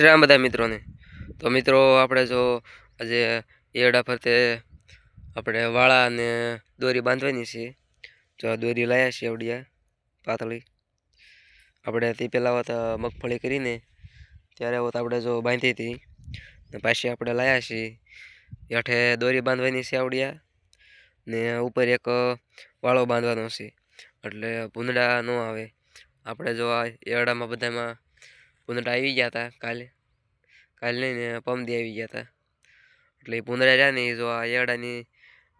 રામ બધા મિત્રોને. તો મિત્રો, આપણે જો આજે એડા ફરતે આપણે વાળા અને દોરી બાંધવાની છે. જો દોરી લાયા છે આવડિયા પાતળી. આપણે તે પહેલાં વાત મગફળી કરીને ત્યારે હોત આપણે જો બાંધી હતી. ને પાછી આપણે લાયા છીએ. હેઠે દોરી બાંધવાની છે આવડિયા. ને ઉપર એક વાળો બાંધવાનો છે. એટલે ભૂંદડા ન આવે. આપણે જો આ એરડામાં બધામાં ભૂંદડા આવી ગયા હતા કાલે. કાલે ને પમદી આવી ગયા હતા એટલે એ ભૂંદડા રહ્યા જો આ એડાની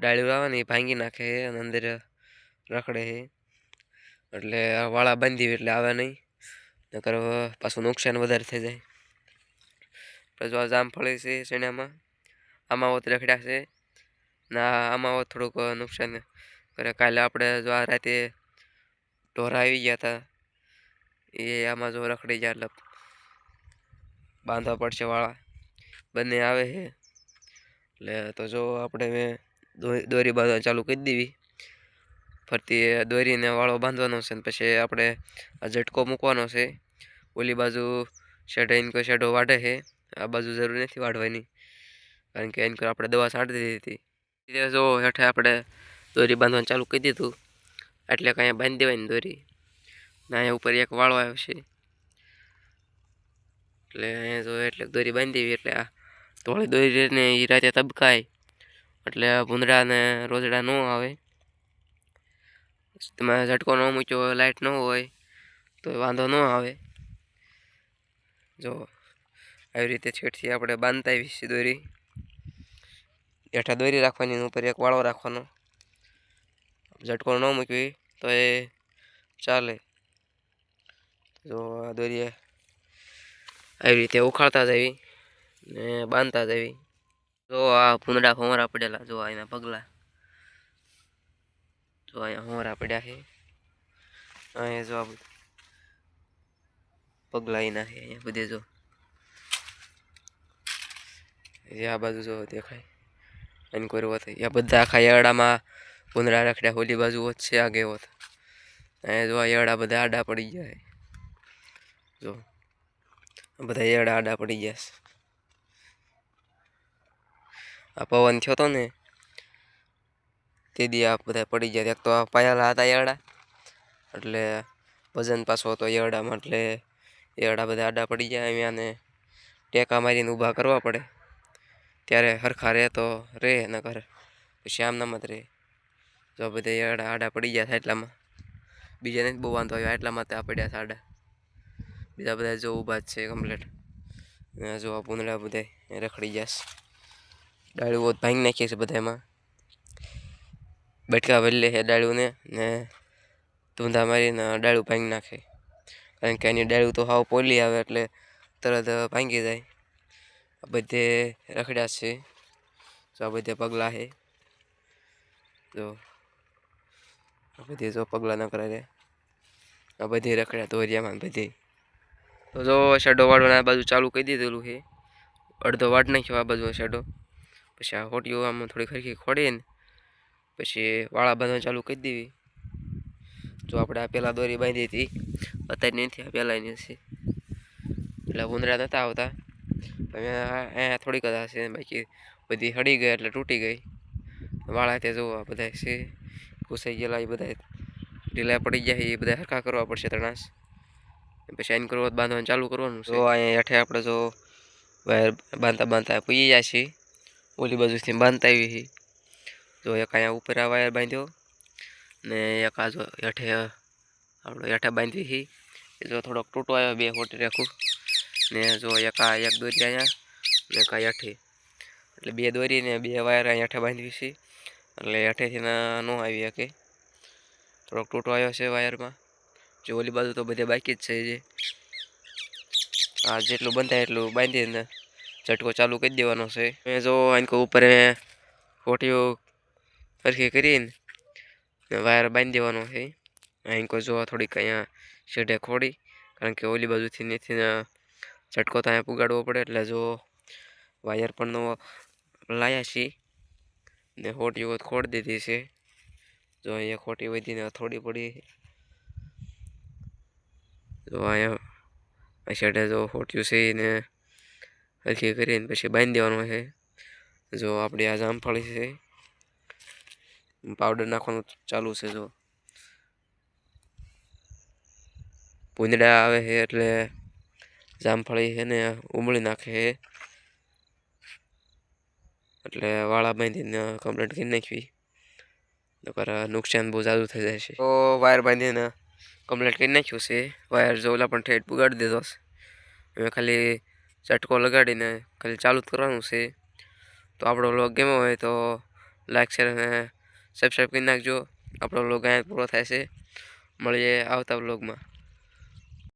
ડાળીઓ આવે ને એ ભાંગી નાખે અને અંદર રખડે છે એટલે વાળા બાંધી એટલે આવે નહીં. નકર પાછું નુકસાન વધારે થઈ જાય. પછી આ જામફળી છે શેણામાં, આમાં રખડ્યા છે. ના આમાં થોડુંક નુકસાન. કરે કાલે આપણે જો આ રાતે ઢોરા આવી ગયા હતા એ આમાં જો રખડી ગયા એટલે બાંધવા પડશે વાળા બંને આવે છે. એટલે તો જો આપણે મેં દોરી બાંધવાનું ચાલુ કરી દેવી ફરતી દોરીને વાળો બાંધવાનો છે ને પછી આપણે આ ઝટકો મૂકવાનો છે. ઓલી બાજુ શેઢો ઇનકો શેઢો વાઢે છે. આ બાજુ જરૂર નથી વાઢવાની. કારણ કે એનકો આપણે દવા છાંટી દીધી હતી. જો હેઠે આપણે દોરી બાંધવાનું ચાલુ કરી દીધું. એટલે કાંઈ બાંધી દેવાની દોરી. ના અહીંયા ઉપર એક વાળો આવ્યો છે. એટલે અહીંયા જો એટલે દોરી બાંધી એટલે આ તોળી દોરી ને એ રાતે તબકાય. એટલે ભૂંદડા ને રોજડા ન આવે. તમે ઝટકો ન મૂક્યો હોય લાઇટ ન હોય, તો વાંધો ન આવે. જો, આવી રીતે છેડથી આપણે બાંધતા આવી છે દોરી. હેઠા દોરી રાખવાની ઉપર એક વાળો રાખવાનો. ઝટકો ન મૂકવી તો એ ચાલે. જો, આ દોરી આવી રીતે ઉખાડતા જવી ને બાંધતા જવી જો આ ભૂંદડા હોમરા પડેલા, જો અહીંયા પગલા. જો અહીંયા હોમરા પડ્યા છે. અહીંયા જો આ પગલા એના છે, અહીંયા બધે જો. આ બાજુ જો દેખાય. એની કોઈ હોત આ બધા આખા યાડામાં ભૂંદડા રખડ્યા હોલી બાજુ છે આગે હોત. અહીંયા જો આ બધા આડા પડી ગયા જો. બધા એડા આડા પડી ગયા છે. આ પવન થયો તો ને, તે દી આ બધા પડી ગયા. એક તો આ પાયાલા હતા એડા, એટલે વજન પાછો હતો એડામાં, એટલે એડા બધા આડા પડી ગયા. અહીંયા ને ટેકા મારીને ઊભા કરવા પડે. ત્યારે હરખા રહે તો રહે નકર પછી આમ નામ જ રહે જો બધા એડા આડા પડી ગયા છે એટલામાં બીજાને બહુ વાંધો આવ્યો એટલામાં ત્યાં પડ્યા છે આડા. બીજા બધા જો ઊભા છે કમ્પ્લેટ જો આ પૂંદડા બધા રખડી જશે ડાળીઓ બહુ ભાંગી નાખીએ છે બધા એમાં બટકા ભરી લે છે ડાળીઓને ને ધૂંધા મારીને ડાળું ભાંગી નાખે. કારણ કે એની ડાળું તો હાવ પોલી આવે એટલે તરત ભાંગી જાય. આ બધે રખડ્યા છે. જો આ બધે પગલાં છે. જો આ બધે જો પગલાં ન કરે આ બધી રખડ્યા ધોરિયામાં બધી. તો જો શેડો વાળવાના આ બાજુ ચાલુ કરી દીધેલું છે. અડધો વાટ નાખ્યો આ બાજુ શેડો પછી આ હોટીઓ આમ થોડી ખરખી ખોડીએ ને, પછી વાળા બાંધવાનું ચાલુ કરી દેવી. જો આપણે આ પહેલાં દોરી બાંધી હતી, અત્યારે નથી, આ પહેલાંની છે. એટલે ઉંદરા નહોતા આવતા. હવે અહીંયા થોડીક જ હશે, બાકી બધી હળી ગઈ એટલે તૂટી ગઈ. વાળા તે જોવા બધા છે. ઘૂસાઈ ગયેલા એ બધા. ઢીલા પડી ગયા એ બધા હરખા કરવા પડશે તણાસ પછી આઈન કરવા, બાંધવાનું ચાલુ કરવાનું તો અહીંયા હેઠે આપણે જો વાયર બાંધતા બાંધતા પૂઈ જાય છે. ઓલી બાજુથી બાંધતા આવી છે. જો એક અહીંયા ઉપર આ વાયર બાંધ્યો ને એક આ જો હેઠે, આપણે હેઠે બાંધવી છે. એ જો થોડોક તૂટો આવ્યો, બે ફોટી રાખું. ને જો એક આ, એક દોરી અહીંયા ને એક આ હેઠે. એટલે બે દોરી ને બે વાયર અહીંયા હેઠે બાંધવી છે. એટલે હેઠેથી ન આવી શકે. થોડોક તૂટો આવ્યો છે વાયરમાં. જો ઓલી બાજુ તો બધે બાકી જ છે જે આ જેટલું બંધાય એટલું બાંધીને ઝટકો ચાલુ કરી દેવાનો છે. મેં જો આનકો ઉપર ફોટીઓ સરખી કરીને વાયર બાંધી દેવાનો છે. આનકો જો થોડીક અહીંયા શેઢે ખોડી, કારણ કે ઓલી બાજુથી નથી ઝટકો તો અહીંયા પુગાડવો પડે, એટલે જો વાયર પણ લાયા છીએ ને ખોટીઓ ખોડ દીધી છે. જો અહીંયા ખોટી વધીને થોડી પડી જો અહીંયા આ શેડે જો ફોટ્યું છે ને હલકી કરીને પછી બાંધી દેવાનું છે. જો આપણે આ જામફળી છે પાવડર નાખવાનું ચાલુ છે જો. પૂંદડા આવે છે એટલે જામફળી છે ને ઉમળી નાખે છે. એટલે વાળા બાંધીને કમ્પ્લીટ કરી નાખવી. નકર નુકસાન બહુ જાદુ થઈ જાય છે. તો વાયર બાંધીને કમ્પ્લીટ કરી નાખ્યું છે. વાયર જો ઓલા પણ ઠેઠ બગાડી દીધો છે. હવે ખાલી ચટકો લગાડીને ખાલી ચાલુ જ કરવાનું છે. તો આપણો વ્લોગ ગમ્યો હોય તો લાઈક શેર અને સબસ્ક્રાઈબ કરી નાખજો. આપણો વ્લોગ અહીંયા પૂરો થાય છે. મળીએ આવતા વ્લોગમાં